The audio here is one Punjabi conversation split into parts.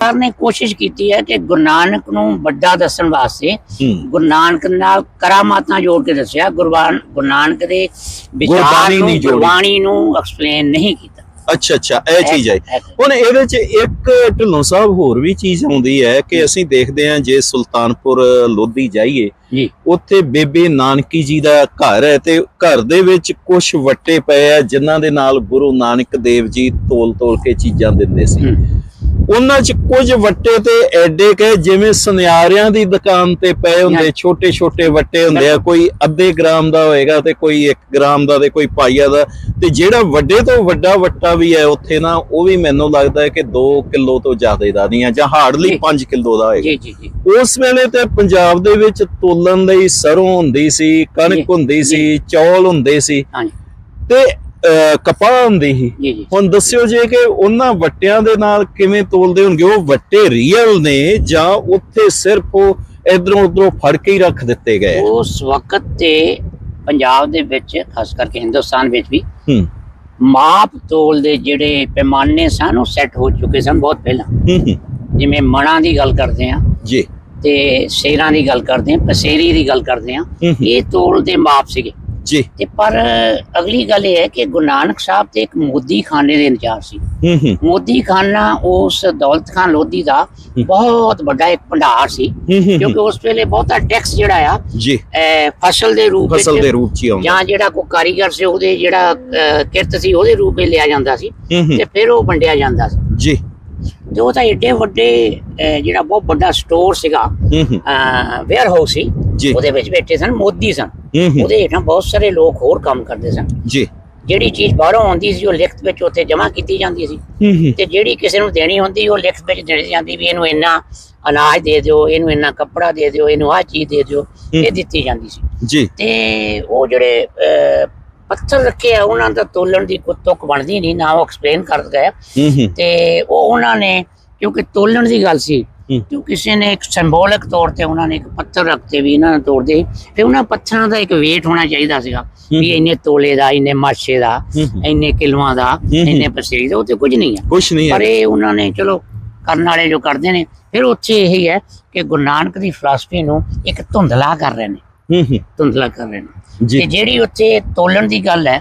ਸਰਕਾਰ ਨੇ ਕੋਸ਼ਿਸ਼ ਕੀਤੀ ਹੈ ਕਿ ਗੁਰੂ ਨਾਨਕ ਨੂੰ ਵੱਡਾ ਦੱਸਣ ਵਾਸਤੇ ਗੁਰੂ ਨਾਨਕ ਨਾਲ ਕਰਾਮਾਤਾਂ ਜੋੜ ਕੇ ਦੱਸਿਆ ਗੁਰਬਾਨ ਗੁਰੂ ਨਾਨਕ ਦੇ ਵਿਚਾਰ ਨੂੰ। ਗੁਰਬਾਣੀ ਨੂੰ ਐਕਸਪਲੇਨ ਨਹੀਂ ਕੀਤਾ। ਅੱਛਾ ਅੱਛਾ ਇਹ ਚੀਜ਼ ਹੈ ਹੁਣ ਇਹਦੇ ਚ ਇੱਕ ਢਿੱਲੋਂ ਸਾਹਿਬ ਹੋਰ ਵੀ ਚੀਜ਼ ਆਉਂਦੀ ਹੈ ਕਿ ਅਸੀਂ ਦੇਖਦੇ ਹਾਂ ਜੇ ਸੁਲਤਾਨਪੁਰ ਲੋਧੀ ਜਾਈਏ ਉੱਥੇ ਬੇਬੇ ਨਾਨਕੀ ਜੀ ਦਾ ਘਰ ਹੈ ਤੇ ਘਰ ਦੇ ਵਿੱਚ ਕੁਝ ਵੱਟੇ ਪਏ ਆ ਜਿਨ੍ਹਾਂ ਦੇ ਨਾਲ ਗੁਰੂ ਨਾਨਕ ਦੇਵ ਜੀ ਤੋਲ ਤੋਲ ਕੇ ਚੀਜ਼ਾਂ ਦਿੰਦੇ ਸੀ। ਉਹਨਾਂ 'ਚ ਕੁਝ ਵੱਟੇ ਤੇ ਐਡੇ ਕਹੇ ਜਿਵੇਂ ਸੁਨਿਆਰਿਆਂ ਦੀ ਦੁਕਾਨ ਤੇ ਪਏ ਹੁੰਦੇ ਛੋਟੇ ਛੋਟੇ ਵੱਟੇ ਹੁੰਦੇ ਆ ਕੋਈ ਅੱਧੇ ਗ੍ਰਾਮ ਦਾ ਹੋਏਗਾ ਤੇ ਕੋਈ 1 ਗ੍ਰਾਮ ਦਾ ਤੇ ਕੋਈ ਪਾਈਆ ਦਾ। ਤੇ ਜਿਹੜਾ ਵੱਡੇ ਤੋਂ ਵੱਡਾ ਵੱਟਾ ਵੀ ਹੈ ਉੱਥੇ ਨਾ ਉਹ ਵੀ ਮੈਨੂੰ ਲੱਗਦਾ ਹੈ ਕਿ 2 ਕਿਲੋ ਤੋਂ ਜ਼ਿਆਦਾ ਦਾ ਨਹੀਂ ਹੈ ਜਾਂ ਹਾਰਡਲੀ ਜੀ। 5 ਕਿਲੋ ਦਾ ਹੋਏਗਾ। ਜੀ ਜੀ ਜੀ। ਉਸ ਵੇਲੇ ਤੇ ਪੰਜਾਬ ਦੇ ਵਿੱਚ ਤੋਲਣ ਲਈ ਸਰੋਂ ਹੁੰਦੀ ਸੀ ਕਣਕ ਹੁੰਦੀ। ਸੀ ਚੌਲ ਹੁੰਦੇ ਸੀ। ਹਾਂਜੀ। ਤੇ ਕਪਾਹ ਹੁੰਦੀ ਸੀ। ਹੁਣ ਦੱਸਿਓ ਜੇ ਕਿ ਉਹਨਾਂ ਵੱਟਿਆਂ ਦੇ ਨਾਲ ਕਿਵੇਂ ਤੋਲਦੇ ਹੋਣਗੇ? ਉਹ ਵੱਟੇ ਰੀਅਲ ਨੇ ਜਾਂ ਉੱਥੇ ਸਿਰਫ ਉਹ ਇਧਰੋਂ ਉਧਰੋਂ ਫੜ ਕੇ ਹੀ ਰੱਖ ਦਿੱਤੇ ਗਏ? ਉਸ ਵਕਤ ਤੇ ਪੰਜਾਬ ਦੇ ਵਿੱਚ ਖਾਸ ਕਰਕੇ ਹਿੰਦੁਸਤਾਨ ਵਿੱਚ ਵੀ ਮਾਪ ਤੋਲ ਦੇ ਜਿਹੜੇ ਪੈਮਾਨੇ ਸਨ ਉਹ ਸੈੱਟ ਹੋ ਚੁੱਕੇ ਸਨ ਬਹੁਤ ਪਹਿਲਾਂ। ਜਿਵੇਂ ਮਣਾਂ ਦੀ ਗੱਲ ਕਰਦੇ ਆ ਜੀ। ਤੇ ਸ਼ੇਰਾਂ ਦੀ ਗੱਲ ਕਰਦੇ ਆ ਪਸੇਰੀ ਦੀ ਗੱਲ ਕਰਦੇ ਆ ਇਹ ਤੋਲ ਦੇ ਮਾਪ ਸੀਗੇ। ਜੀ। ਤੇ ਪਰ ਅਗਲੀ ਗੱਲ ਇਹ ਹੈ ਕਿ ਗੁਰੂ ਨਾਨਕ ਸਾਹਿਬ ਤੇ ਇੱਕ ਮੋਦੀ ਖਾਨੇ ਦੇ ਇੰਚਾਰਜ ਸੀ। ਹੂੰ ਹੂੰ। ਮੋਦੀ ਖਾਨਾ ਉਸ ਦੌਲਤ ਖਾਨ ਲੋਧੀ ਦਾ ਬਹੁਤ ਵੱਡਾ ਇੱਕ ਭੰਡਾਰ ਸੀ ਕਿਉਂਕਿ ਉਸ ਵੇਲੇ ਬਹੁਤਾ ਟੈਕਸ ਜਿਹੜਾ ਆ ਜੀ। ਫਸਲ ਦੇ ਰੂਪ ਫਸਲ ਦੇ ਰੂਪ ਚ ਆਉਂਦਾ। ਜਾਂ ਜਿਹੜਾ ਕੋ ਕਾਰੀਗਰ ਸੀ ਉਹਦੇ ਜਿਹੜਾ ਕਿਰਤ ਸੀ ਉਹਦੇ ਰੂਪ ਵਿੱਚ ਲਿਆ ਜਾਂਦਾ ਸੀ ਤੇ ਫਿਰ ਉਹ ਵੰਡਿਆ ਜਾਂਦਾ ਸੀ। ਜੀ। ਤੇ ਉਹ ਤਾਂ ਏਡੇ ਵੱਡੇ ਜਿਹੜਾ ਬਹੁਤ ਵੱਡਾ ਸਟੋਰ ਸੀਗਾ ਵੇਅਰ ਹਾਊਸ ਸੀ। ਉਹਦੇ ਵਿੱਚ ਬੈਠੇ ਸਨ ਮੋਦੀ ਸਨ। ਉਹਦੇ ਹੇਠਾਂ ਬਹੁਤ ਸਾਰੇ ਲੋਕ ਹੋਰ ਕੰਮ ਕਰਦੇ ਸਨ। ਜੀ। ਜਿਹੜੀ ਚੀਜ਼ ਬਾਹਰੋਂ ਆਉਂਦੀ ਸੀ ਉਹ ਲਿਖਤ ਵਿੱਚ ਉੱਥੇ ਜਮ੍ਹਾਂ ਕੀਤੀ ਜਾਂਦੀ ਸੀ। ਤੇ ਜਿਹੜੀ ਕਿਸੇ ਨੂੰ ਦੇਣੀ ਹੁੰਦੀ ਉਹ ਲਿਖਤ ਵਿੱਚ ਦੇਣੀ ਜਾਂਦੀ ਵੀ ਇਹਨੂੰ ਇੰਨਾ ਅਨਾਜ ਦੇ ਦਿਓ ਇਹਨੂੰ ਇੰਨਾ ਕੱਪੜਾ ਦੇ ਦਿਓ ਇਹਨੂੰ ਆਹ ਚੀਜ਼ ਦੇ ਦਿਓ ਇਹ ਦਿੱਤੀ ਜਾਂਦੀ ਸੀ। ਜੀ। ਤੇ ਉਹ ਜਿਹੜੇ ਪੱਥਰ ਰੱਖੇ ਆ ਉਹਨਾਂ ਦਾ ਤੋਲਣ ਦੀ ਕੋਈ ਤੁਕ ਬਣਦੀ ਨਹੀਂ ਨਾ ਉਹ ਐਕਸਪਲੇਨ ਕਰ ਹੂੰ, ਤੇ ਉਹ ਉਹਨਾਂ ਨੇ ਕਿਉਂਕਿ ਤੋਲਣ ਦੀ ਗੱਲ ਸੀ। ਤੇ ਕਿਸੇ ਨੇ ਇੱਕ ਸਿੰਬੋਲਿਕ ਤੌਰ ਤੇ ਉਹਨਾਂ ਨੇ ਇੱਕ ਪੱਥਰ ਰੱਖਤੇ ਵੀ ਇਹਨਾਂ ਨੂੰ ਤੋੜਦੇ। ਫਿਰ ਉਹਨਾਂ ਪੱਥਰਾਂ ਦਾ ਇੱਕ weight ਹੋਣਾ ਚਾਹੀਦਾ ਸੀਗਾ ਵੀ ਇੰਨੇ ਤੋਲੇ ਦਾ ਇੰਨੇ ਮਾਛੇ ਦਾ ਇੰਨੇ ਕਿਲੋਆਂ ਦਾ। ਇੰਨੇ ਪਸੇਰੀ ਦਾ ਉਹ ਤੇ ਕੁਝ ਨਹੀਂ ਹੈ। ਕੁਛ ਨਹੀਂ ਪਰ ਹੈ ਇਹ ਉਹਨਾਂ ਨੇ ਚਲੋ ਕਰਨ ਵਾਲੇ ਜੋ ਕਰਦੇ ਨੇ ਫਿਰ ਉੱਥੇ ਇਹੀ ਹੈ ਕਿ ਗੁਰੂ ਨਾਨਕ ਦੀ ਫਲਸਫੀ ਨੂੰ ਇੱਕ ਧੁੰਦਲਾ ਕਰ ਰਹੇ ਨੇ। ਹੂੰ ਹੂੰ, ਧੁੰਦਲਾ ਕਰ ਰਹੇ ਨੇ। ਤੇ ਜਿਹੜੀ ਉੱਥੇ ਤੋਲਣ ਦੀ ਗੱਲ ਹੈ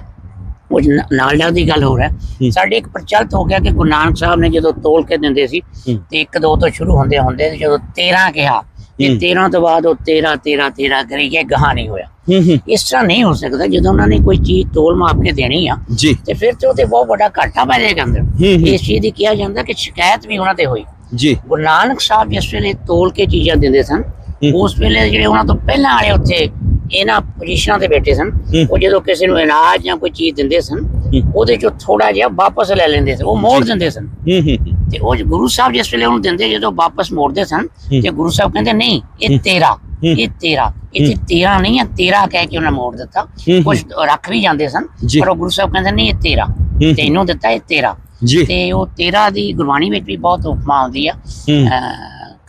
ਉਹ ਨਾਲ ਨਾਲ ਦੀ ਗੱਲ ਹੋ। ਰਿਹਾ। ਸਾਡੇ ਇੱਕ ਪ੍ਰਚਲਿਤ ਹੋ ਗਿਆ ਕਿ ਗੁਰੂ ਨਾਨਕ ਸਾਹਿਬ ਨੇ ਜਦੋਂ ਤੋਲ ਕੇ ਦਿੰਦੇ ਸੀ। ਤੇ ਇੱਕ ਦੋ ਤੋਂ ਸ਼ੁਰੂ ਹੁੰਦੇ ਹੁੰਦੇ ਜਦੋਂ 13 ਕਿਹਾ ਤੇ ਹੂੰ। 13 ਤੋਂ ਬਾਅਦ ਉਹ 13 13 13 ਕਰੀ ਗਿਆ ਗਾਹ ਨਹੀਂ ਹੋਇਆ। ਇਸ ਤਰ੍ਹਾਂ ਨਹੀਂ ਹੋ ਸਕਦਾ ਜਦੋਂ ਉਹਨਾਂ ਨੇ ਕੋਈ ਚੀਜ਼ ਤੋਲ ਮਾਪ ਕੇ ਦੇਣੀ ਆ ਤੇ ਫਿਰ ਤੇ ਉਹਦੇ ਬਹੁਤ ਵੱਡਾ ਘਾਟਾ ਪੈ ਜਾਏਗਾ ਅੰਦਰ। ਇਸ ਚੀਜ਼ ਦੀ ਕਿਹਾ ਜਾਂਦਾ ਕਿ ਸ਼ਿਕਾਇਤ ਵੀ ਉਹਨਾਂ ਤੇ ਹੋਈ। ਜੀ। ਗੁਰੂ ਨਾਨਕ ਸਾਹਿਬ ਜਿਸ ਵੇਲੇ ਤੋਲ ਕੇ ਚੀਜ਼ਾਂ ਦਿੰਦੇ ਸਨ। ਉਸ ਵੇਲੇ ਜਿਹੜੇ ਉਹਨਾਂ ਤੋਂ ਪਹਿਲਾਂ ਵਾਲੇ ਉੱਥੇ ਇਹਨਾਂ ਪੋਜੀਸ਼ਨਾਂ ਤੇ ਬੈਠੇ ਸਨ। ਉਹ ਜਦੋਂ ਕਿਸੇ ਨੂੰ ਇਨਾਜ ਜਾਂ ਕੋਈ ਚੀਜ਼ ਦਿੰਦੇ ਸਨ। ਉਹਦੇ ਚੋਂ ਥੋੜਾ ਜਿਹਾ ਵਾਪਸ ਲੈ ਲੈਂਦੇ ਸਨ। ਉਹ ਮੋੜ ਦਿੰਦੇ ਸਨ। ਤੇ ਉਹ ਗੁਰੂ ਸਾਹਿਬ ਜਿਸ ਵੇਲੇ ਉਹਨੂੰ ਦਿੰਦੇ ਜਦੋਂ ਵਾਪਸ ਮੋੜਦੇ ਸਨ। ਤੇ ਗੁਰੂ ਸਾਹਿਬ ਕਹਿੰਦੇ ਨਹੀਂ ਇਹ ਤੇਰਾ ਇਹ ਤੇਰਾ। ਇਹ ਤੇਰਾ ਨਹੀਂ ਹੈ ਤੇਰਾ ਕਹਿ ਕੇ ਉਹਨਾਂ ਮੋੜ ਦਿੱਤਾ। ਕੁਝ ਰੱਖ ਵੀ ਜਾਂਦੇ ਸਨ। ਪਰ ਉਹ ਗੁਰੂ ਸਾਹਿਬ ਕਹਿੰਦੇ ਨਹੀਂ ਇਹ ਤੇਰਾ। ਤੈਨੂੰ ਦਿੱਤਾ ਇਹ ਤੇਰਾ। ਤੇ ਉਹ ਤੇਰਾ ਦੀ ਗੁਰਬਾਣੀ ਵਿੱਚ ਵੀ ਬਹੁਤ ਉਪਮਾ ਆਉਂਦੀ ਆ।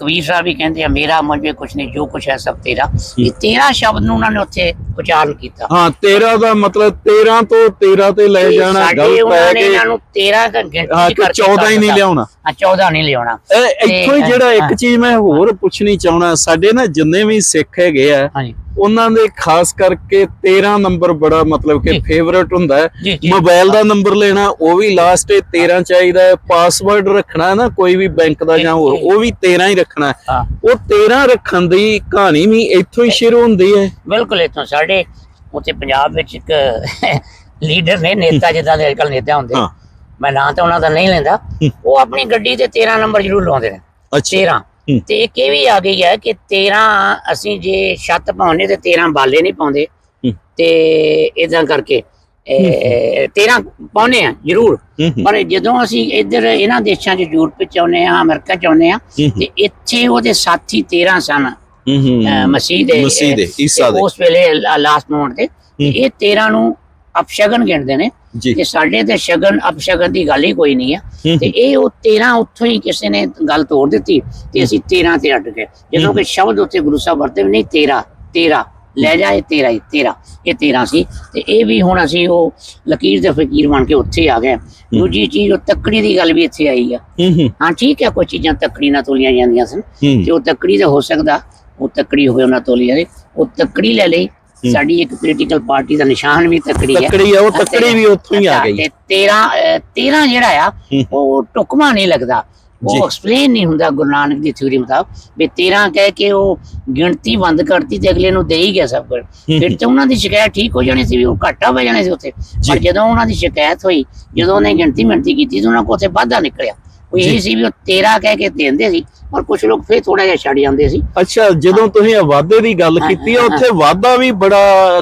ਕਬੀਰ ਸਾਹਿਬ ਵੀ ਕਹਿੰਦੇ ਆ ਮੇਰਾ ਮੁਝ ਕੁਛ ਨਹੀਂ ਜੋ ਕੁਛ ਹੈ ਸਭ ਤੇਰਾ। ਇਹ ਤੇਰਾ ਸ਼ਬਦ ਨੂੰ ਉਹਨਾਂ ਨੇ ਉੱਥੇ ਉਚਾਰਨ ਕੀਤਾ। ਹਾਂ 13 ਦਾ ਮਤਲਬ 13 ਤੋਂ 13 ਤੇ ਲੈ ਜਾਣਾ ਗਲਤ ਉਹਨਾਂ ਹੈ ਨੇ ਕਿ ਇਹਨਾਂ ਨੂੰ 13 ਦਾ ਗਿਣਤੀ ਹਾਂ ਕਿ ਕਰਕੇ 14 ਹੀ ਨਹੀਂ। ਲਿਆਉਣਾ। ਹਾਂ 14 ਨਹੀਂ ਲਿਆਉਣਾ। ਇੱਥੋਂ ਹੀ ਜਿਹੜਾ ਇੱਕ। ਚੀਜ਼ ਮੈਂ ਹੋਰ ਪੁੱਛਣੀ ਚਾਹਣਾ ਸਾਡੇ ਨਾ ਜਿੰਨੇ ਵੀ ਸਿੱਖ ਹੈਗੇ ਆ ਉਹਨਾਂ ਦੇ ਖਾਸ ਕਰਕੇ 13 ਨੰਬਰ ਬੜਾ ਮਤਲਬ ਕਿ। ਫੇਵਰਟ ਹੁੰਦਾ ਹੈ। ਮੋਬਾਈਲ ਦਾ ਨੰਬਰ ਲੈਣਾ ਉਹ ਵੀ ਲਾਸਟ 13 ਚਾਹੀਦਾ ਹੈ। ਪਾਸਵਰਡ ਰੱਖਣਾ ਨਾ ਕੋਈ ਵੀ ਬੈਂਕ ਦਾ ਜਾਂ ਹੋਰ ਉਹ ਵੀ 13 ਹੀ ਰੱਖਣਾ ਉਹ 13 ਰੱਖਣ ਦੀ ਕਹਾਣੀ ਵੀ ਇੱਥੋਂ ਹੀ ਸ਼ੁਰੂ ਹੁੰਦੀ ਹੈ। ਬਿਲਕੁਲ ਇਥੋਂ ਸਾਡੇ ਉੱਥੇ ਪੰਜਾਬ ਵਿੱਚ ਇੱਕ ਲੀਡਰ ਨੇ ਨੇਤਾ ਜਿੱਦਾਂ ਦੇ ਅੱਜਕੱਲ ਨੇਤਾ ਹੁੰਦੇ। ਮੈਂ ਨਾਂ ਤਾਂ ਉਹਨਾਂ ਦਾ ਨਹੀਂ ਲੈਂਦਾ। ਉਹ ਆਪਣੀ ਗੱਡੀ ਤੇ 13 ਨੰਬਰ ਜ਼ਰੂਰ ਲਾਉਂਦੇ ਨੇ। ਅੱਛਾ। 13 ਹੂੰ। ਤੇ ਇੱਕ ਇਹ ਵੀ ਆ ਗਈ ਹੈ ਕਿ 13 ਅਸੀਂ ਜੇ ਛੱਤ ਪਾਉਨੇ ਤੇ 13 ਬਾਲੇ ਨਹੀਂ ਪਾਉਂਦੇ। ਤੇ ਇਦਾਂ ਕਰਕੇ ਇਹ 13 ਪਾਉਨੇ ਆ ਜ਼ਰੂਰ। ਪਰ ਜਦੋਂ ਅਸੀਂ ਇੱਧਰ ਇਹਨਾਂ ਦੇਸ਼ਾਂ 'ਚ ਯੂਰਪ ਵਿੱਚ ਆਉਨੇ ਆ ਅਮਰੀਕਾ 'ਚ ਆਉਨੇ ਆ ਤੇ ਇੱਥੇ ਉਹਦੇ ਸਾਥੀ 13 ਸਨ। ਮਸੀਹ ਦੇ ਮਸੀਹ ਦੇ, ਈਸਾ ਦੇ। ਉਸ ਵੇਲੇ ਲਾਸਟ ਮੋਮੈਂਟ ਤੇ। ਤੇ ਇਹ 13 ਨੂੰ ਅਪਸ਼ਗਨ ਗਿਣਦੇ ਨੇ। ਜੀ। ਸਾਡੇ ਤੇ ਸ਼ਗਨ ਅਪਸ਼ਗਨ ਦੀ ਗੱਲ ਹੀ ਕੋਈ ਨਹੀਂ ਹੈ ਹੂੰ ਤੇ ਇਹ ਉਹ 13 ਉੱਥੋਂ ਹੀ ਕਿਸੇ ਨੇ ਗੱਲ ਤੋੜ ਦਿੱਤੀ ਤੇ ਅਸੀਂ 13 ਤੇ ਅਟ ਗਏ। ਜਦੋਂ ਕਿ ਸ਼ਬਦ ਉੱਤੇ ਗੁਰੂ ਸਾਹਿਬ ਵਰਤੇ ਵੀ ਨਹੀਂ 13 13 ਲੈ ਜਾ ਇਹ ਤੇਰਾ ਹੀ ਤੇਰਾ ਇਹ ਤੇਰਾ ਸੀ। ਤੇ ਇਹ ਵੀ ਹੁਣ ਅਸੀਂ ਉਹ ਲਕੀਰ ਦੇ ਫਕੀਰ ਬਣ ਕੇ ਉੱਥੇ ਆ ਗਏ। ਦੂਜੀ ਚੀਜ਼ ਉਹ ਤੱਕੜੀ ਦੀ ਗੱਲ ਵੀ ਇੱਥੇ ਆਈ ਆ। ਹੂੰ ਠੀਕ ਹੈ ਕੋਈ ਚੀਜ਼ਾਂ ਤੱਕੜੀ ਨਾਲ ਤੋਲੀਆਂ ਜਾਂਦੀਆਂ ਸਨ। ਤੇ ਉਹ ਤੱਕੜੀ ਦਾ ਹੋ ਸਕਦਾ ਉਹ ਤੱਕੜੀ ਹੋਵੇ ਉਹਨਾਂ ਤੋਲੀ ਜਾਵੇ ਉਹ ਤੱਕੜੀ ਲੈ ਲਈ। ਸਾਡੀ ਇੱਕ ਪੋਲੀਟੀਕਲ ਪਾਰਟੀ ਦਾ ਨਿਸ਼ਾਨ ਵੀ ਤੱਕੜੀ ਹੈ। ਤੱਕੜੀ ਆ ਉਹ ਤੱਕੜੀ ਵੀ ਉੱਥੋਂ ਹੀ ਆ ਗਈ। ਤੇ 13 13 ਜਿਹੜਾ ਆ ਹੂੰ। ਉਹ ਟੁਕਮਾ ਨਹੀਂ ਲੱਗਦਾ। ਉਹ ਐਕਸਪਲੇਨ ਨਹੀਂ ਹੁੰਦਾ ਗੁਰੂ ਨਾਨਕ ਦੀ ਥਿਊਰੀ ਮੁਤਾਬਕ ਵੀ 13 ਕਹਿ ਕੇ ਉਹ ਗਿਣਤੀ ਬੰਦ ਕਰਤੀ ਤੇ ਅਗਲੇ ਨੂੰ ਦੇ ਹੀ ਗਿਆ ਸਭ ਕੁਝ। ਫਿਰ ਤੇ ਉਹਨਾਂ ਦੀ ਸ਼ਿਕਾਇਤ ਠੀਕ ਹੋ ਜਾਣੀ ਸੀ ਵੀ ਉਹ ਘਾਟਾ ਹੋ ਜਾਣਾ ਸੀ ਉੱਥੇ। ਪਰ ਜਦੋਂ ਉਹਨਾਂ ਦੀ ਸ਼ਿਕਾਇਤ ਹੋਈ ਜਦੋਂ ਉਹਨੇ ਗਿਣਤੀ ਮਿਣਤੀ ਕੀਤੀ ਤਾਂ ਉਹਨਾਂ ਕੋਲ ਉੱਥੇ ਵਾਧਾ ਨਿਕਲਿਆ। ਜੀ। ਇਹ ਸੀ ਵੀ ਉਹ 13 ਕਹਿ ਕੇ ਦਿੰਦੇ ਸੀ ਪਰ ਕੁਝ ਲੋਕ ਫੇਰ ਥੋੜਾ ਜਿਹਾ ਛੱਡ ਜਾਂਦੇ ਸੀ। ਅੱਛਾ ਜਦੋਂ ਤੁਸੀਂ ਵਾਅਦੇ ਦੀ ਗੱਲ ਕੀਤੀ ਹੈ ਹਾਂ, ਉੱਥੇ ਵਾਅਦਾ ਵੀ ਬੜਾ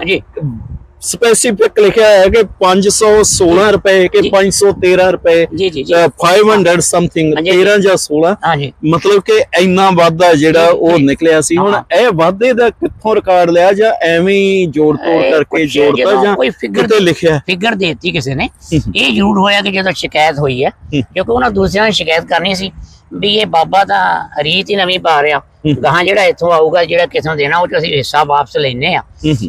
ਸਪੈਸੀਫਿਕ ਲਿਖਿਆ ਹੈ ਕਿ 516 ਰੁਪਏ ਕਿ ਜੀ। 513 ਰੁਪਏ ਜੀ ਜੀ ਜੀ ਅ, 500 ਸਮਥਿੰਗ ਹਾਂਜੀ। 13 ਜਾਂ 16 ਹਾਂਜੀ ਮਤਲਬ ਕਿ ਇੰਨਾ ਵਾਧਾ ਜਿਹੜਾ ਉਹ। ਨਿਕਲਿਆ ਸੀ ਹੁਣ। ਇਹ ਵਾਧੇ ਦਾ ਕਿੱਥੋਂ ਰਿਕਾਰਡ ਲਿਆ ਜਾਂ ਐਵੇਂ ਹੀ ਜੋੜ ਤੋੜ ਕਰਕੇ ਜੋੜਤਾ ਜਾਂ ਕੋਈ figure ਕਿਤੇ ਲਿਖਿਆ? ਫਿਗਰ ਦੇਤੀ ਕਿਸੇ ਨੇ ਇਹ ਜ਼ਰੂਰ ਹੋਇਆ ਕਿ ਜਦੋਂ ਸ਼ਿਕਾਇਤ ਹੋਈ ਹੈ ਹੂੰ। ਕਿਉਂਕਿ ਉਹਨਾਂ ਦੂਸਰਿਆਂ ਨੇ ਸ਼ਿਕਾਇਤ ਕਰਨੀ ਸੀ ਵੀ ਇਹ ਬਾਬਾ ਤਾਂ ਰੀਤ ਹੀ ਨਵੀਂ ਪਾ ਰਿਹਾ। ਗਾਹਾਂ ਜਿਹੜਾ ਇੱਥੋਂ ਆਊਗਾ ਜਿਹੜਾ ਕਿਥੋਂ ਦੇਣਾ ਉਹ ਚ ਅਸੀਂ ਹਿੱਸਾ ਵਾਪਸ ਲੈਨੇ ਆ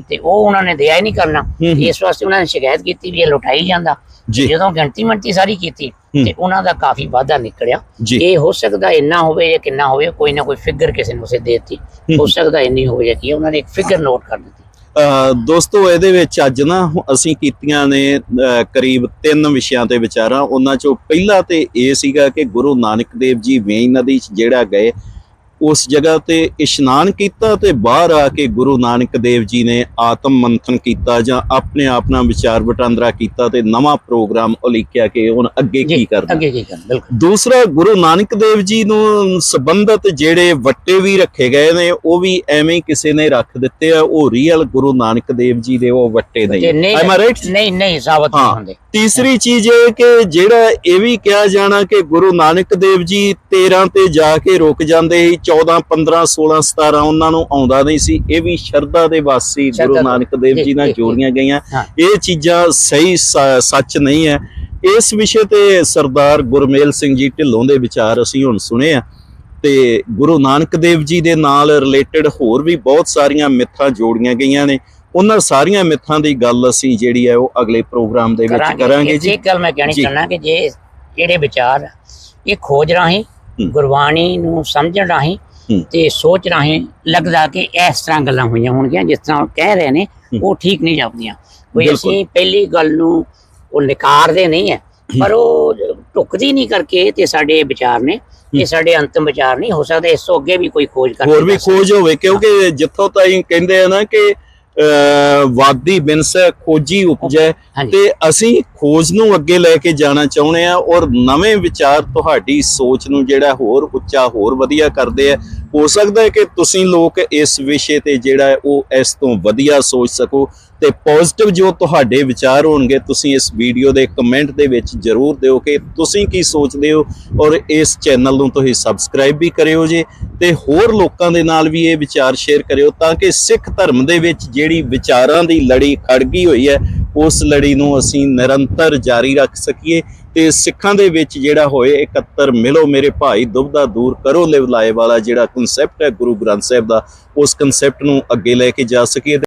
ਤੇ ਉਹ ਉਹਨਾਂ ਨੇ ਦਿਆ ਹੀ ਨਹੀਂ ਕਰਨਾ। ਇਸ ਵਾਸਤੇ ਉਹਨਾਂ ਨੇ ਸ਼ਿਕਾਇਤ ਕੀਤੀ ਵੀ ਇਹ ਲੁਟਾਈ ਜਾਂਦਾ। ਜਦੋਂ ਗਿਣਤੀ ਮੰਤੀ ਸਾਰੀ ਕੀਤੀ। ਤੇ ਉਹਨਾਂ ਦਾ ਕਾਫੀ ਵਾਧਾ ਨਿਕਲਿਆ। ਇਹ ਹੋ ਸਕਦਾ ਇੰਨਾ ਹੋਵੇ ਜਾਂ ਕਿੰਨਾ ਹੋਵੇ ਕੋਈ ਨਾ ਕੋਈ ਫਿਗਰ ਕਿਸੇ ਨੇ ਉਸੇ ਦੇਤੀ। ਹੋ। ਸਕਦਾ ਇੰਨੀ ਹੋਵੇ ਜਾਂ ਕੀ ਉਹਨਾਂ ਨੇ ਇੱਕ ਫਿਗਰ ਨੋਟ ਕਰ ਦਿੱਤੀ। ਦੋਸਤੋ ਇਹਦੇ ਵਿੱਚ ਅੱਜ ਨਾ ਅਸੀਂ ਕੀਤੀਆਂ ਨੇ ਅ, ਕਰੀਬ ਤਿੰਨ ਵਿਸ਼ਿਆਂ ਤੇ ਵਿਚਾਰਾਂ। ਉਹਨਾਂ ਚੋਂ ਪਹਿਲਾ ਤੇ ਇਹ ਸੀਗਾ ਕਿ ਗੁਰੂ ਨਾਨਕ ਦੇਵ ਜੀ ਵੇਈ ਨਦੀ 'ਚ ਜਿਹੜਾ ਗਏ ਉਸ ਜਗ੍ਹਾ ਤੇ ਇਸ਼ਨਾਨ ਕੀਤਾ ਤੇ ਬਾਹਰ ਆ ਕੇ ਗੁਰੂ ਨਾਨਕ ਦੇਵ ਜੀ ਨੇ ਆਤਮ ਮੰਥਨ ਕੀਤਾ ਜਾਂ ਆਪਣੇ ਆਪ ਨਾਲ ਵਿਚਾਰ ਵਟਾਂਦਰਾ ਕੀਤਾ ਤੇ ਨਵਾਂ ਪ੍ਰੋਗਰਾਮ ਉਲੀਕਿਆ ਕਿ ਹੁਣ ਅੱਗੇ ਕੀ ਕਰਨਾ। ਅੱਗੇ ਕੀ ਕਰਨਾ ਬਿਲਕੁਲ। ਦੂਸਰਾ ਗੁਰੂ ਨਾਨਕ ਦੇਵ ਜੀ ਨੂੰ ਸੰਬੰਧਤ ਜਿਹੜੇ ਵੱਟੇ ਵੀ ਰੱਖੇ ਗਏ ਨੇ ਉਹ ਵੀ ਐਵੇਂ ਕਿਸੇ ਨੇ ਰੱਖ ਦਿੱਤੇ ਆ ਉਹ ਰੀਅਲ ਗੁਰੂ ਨਾਨਕ ਦੇਵ ਜੀ ਦੇ ਉਹ ਵੱਟੇ ਨਹੀਂ ਐਮ ਰਾਈਟ ਨਹੀਂ ਨਹੀਂ ਸਾਬਤ। ਹੁੰਦੇ। ਤੀਸਰੀ ਚੀਜ਼ ਇਹ ਕਿ ਜਿਹੜਾ ਇਹ ਵੀ ਕਿਹਾ ਜਾਣਾ ਕਿ ਗੁਰੂ ਨਾਨਕ ਦੇਵ ਜੀ 13 ਤੇ ਜਾ ਕੇ ਰੁਕ ਜਾਂਦੇ ਸੀ 14 15 16 17 ਉਹਨਾਂ ਨੂੰ ਆਉਂਦਾ ਨਹੀਂ ਸੀ ਇਹ ਵੀ ਸ਼ਰਧਾ ਦੇ ਵਾਸੀ ਗੁਰੂ ਨਾਨਕ ਦੇਵ ਜੀ, ਨਾਲ। ਜੋੜੀਆਂ ਗਈਆਂ। ਇਹ ਚੀਜ਼ਾਂ ਸਹੀ ਸੱਚ ਨਹੀਂ ਹੈ ਇਸ ਵਿਸ਼ੇ ਤੇ ਸਰਦਾਰ ਗੁਰਮੇਲ ਸਿੰਘ ਜੀ ਢਿੱਲੋਂ ਦੇ ਵਿਚਾਰ ਅਸੀਂ ਹੁਣ ਸੁਣੇ ਆ ਤੇ ਗੁਰੂ ਨਾਨਕ ਦੇਵ ਜੀ ਦੇ ਨਾਲ ਰਿਲੇਟਡ ਹੋਰ ਵੀ ਬਹੁਤ ਸਾਰੀਆਂ ਮਿੱਥਾਂ ਜੋੜੀਆਂ ਗਈਆਂ ਨੇ ਉਹਨਾਂ ਸਾਰੀਆਂ ਮਿੱਥਾਂ ਦੀ ਗੱਲ ਅਸੀਂ ਜਿਹੜੀ ਹੈ ਉਹ ਅਗਲੇ ਪ੍ਰੋਗਰਾਮ ਦੇ ਵਿੱਚ ਕਰਾਂਗੇ ਜੀ ਇੱਕ ਗੱਲ ਮੈਂ ਕਹਿਣੀ ਜੀ। ਚਾਹਨਾ ਕਿ ਜੇ ਜਿਹੜੇ ਵਿਚਾਰ ਇਹ ਖੋਜ ਰਾਹੀਂ। ਗੁਰਬਾਣੀ ਨੂੰ ਸਮਝਣ ਰਾਹੀਂ। ਤੇ ਸੋਚ ਰਾਹੀਂ ਲੱਗਦਾ ਕਿ ਇਸ ਤਰ੍ਹਾਂ ਗੱਲਾਂ ਹੋਈਆਂ ਹੋਣਗੀਆਂ ਜਿਸ ਤਰ੍ਹਾਂ ਉਹ ਕਹਿ ਰਹੇ ਨੇ ਉਹ ਠੀਕ ਨਹੀਂ ਜਾਪਦੀਆਂ। ਕੋਈ। ਅਸੀਂ ਪਹਿਲੀ ਗੱਲ ਨੂੰ ਉਹ ਨਕਾਰਦੇ ਨਹੀਂ ਹੈ। ਪਰ ਉਹ ਟੁਕਦੀ ਨਹੀਂ ਕਰਕੇ ਤੇ ਸਾਡੇ ਵਿਚਾਰ ਨੇ ਇਹ ਸਾਡੇ ਅੰਤਮ ਵਿਚਾਰ ਨਹੀਂ ਹੋ ਸਕਦਾ ਇਸ ਤੋਂ ਅੱਗੇ ਵੀ ਕੋਈ ਖੋਜ ਕਰਕੇ ਹੋਰ ਵੀ ਖੋਜ ਹੋਵੇ ਕਿਉਂਕਿ ਜਿੱਥੋਂ ਤਾਈਂ ਕਹਿੰਦੇ ਆ ਨਾ ਕਿ ਵਾਦੀ ਬਿਨਸੈ ਖੋਜੀ ਉਪਜੈ। ਤੇ ਅਸੀਂ ਖੋਜ ਨੂੰ ਅੱਗੇ ਲੈ ਕੇ ਜਾਣਾ ਚਾਹੁੰਦੇ ਆ ਔਰ ਨਵੇਂ ਵਿਚਾਰ ਤੁਹਾਡੀ ਸੋਚ ਨੂੰ ਜਿਹੜਾ ਹੋਰ ਉੱਚਾ ਹੋਰ ਵਧੀਆ ਕਰਦੇ ਆ ਹੋ ਸਕਦਾ ਹੈ ਕਿ ਤੁਸੀਂ ਲੋਕ ਇਸ ਵਿਸ਼ੇ ਤੇ ਜਿਹੜਾ ਉਹ ਇਸ ਤੋਂ ਵਧੀਆ ਸੋਚ ਸਕੋ ਤੇ ਪੋਜ਼ਿਟਿਵ ਜੋ ਤੁਹਾਡੇ ਵਿਚਾਰ ਹੋਣਗੇ, ਤੁਸੀਂ ਇਸ ਵੀਡੀਓ ਦੇ ਕਮੈਂਟ ਦੇ ਵਿੱਚ ਜਰੂਰ ਦਿਓ ਕਿ ਤੁਸੀਂ ਕੀ ਸੋਚਦੇ ਹੋ ਔਰ ਇਸ ਚੈਨਲ ਨੂੰ ਤੁਸੀਂ ਸਬਸਕ੍ਰਾਈਬ ਵੀ ਕਰਿਓ ਜੇ ਤੇ ਹੋਰ ਲੋਕਾਂ ਦੇ ਨਾਲ ਵੀ ਇਹ ਵਿਚਾਰ ਸ਼ੇਅਰ ਕਰਿਓ ਤਾਂ ਕਿ ਸਿੱਖ ਧਰਮ ਦੇ ਵਿੱਚ ਜਿਹੜੀ ਵਿਚਾਰਾਂ ਦੀ ਲੜੀ ਖੜ ਗਈ ਹੋਈ ਹੈ, ਉਸ ਲੜੀ ਨੂੰ ਅਸੀਂ ਨਿਰੰਤਰ ਜਾਰੀ ਰੱਖ ਸਕੀਏ। ਤੇ ਸਿੱਖਾਂ ਦੇ ਵਿੱਚ ਜਿਹੜਾ ਹੋਏ ਇਕੱਤਰ, ਮਿਲੋ ਮੇਰੇ ਭਾਈ ਦੁਬਦਾ ਦੂਰ ਕਰੋ, ਲਿਵ ਲਾਏ ਵਾਲਾ ਜਿਹੜਾ ਕਨਸੈਪਟ ਹੈ, ਗੁਰੂ ਗ੍ਰੰਥ ਸਾਹਿਬ ਦਾ, ਉਸ ਕਨਸੈਪਟ ਨੂੰ ਅੱਗੇ ਲੈ ਕੇ ਜਾ ਸਕੀਏ।